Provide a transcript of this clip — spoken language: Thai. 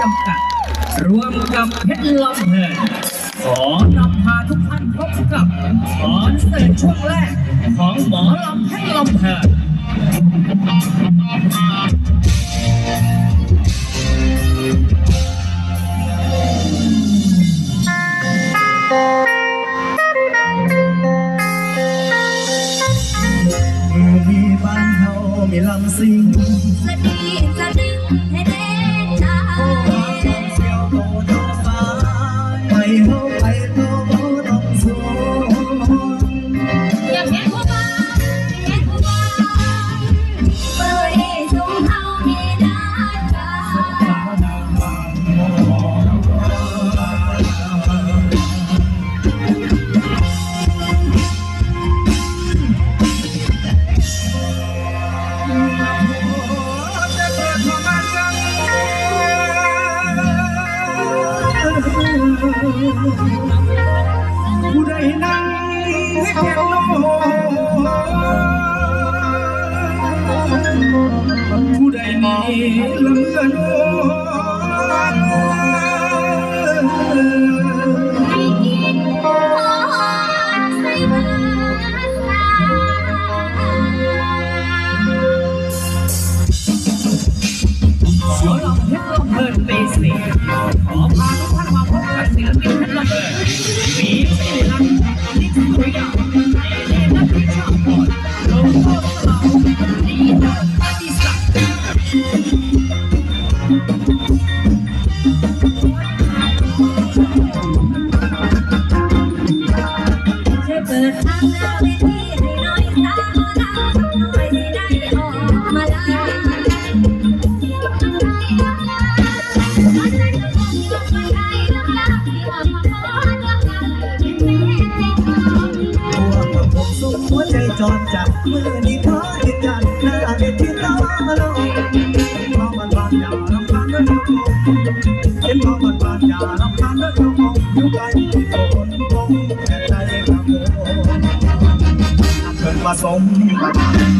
จำกัด รวมกับเพชรลำเพลินขอนำพาทุกท่านพบกับคอนเสิร์ตช่วงแรก ของหมอลำเพชรลำเพลินมีบ้านเขามีลำซิง ผู้ใดนั่งเพียงโลผู้ใดมีลำเลือนเสียวลองเฮ็ดลองเพลินไปสิขอพา จอนจับมือนี้พอดีกันหน้าเวทีตาลงมองมันบานยาลำพันด้วยเจ้าของเห็นมองมันบานยาลำพันด้วยเจ้าของอยู่ไก mas só um.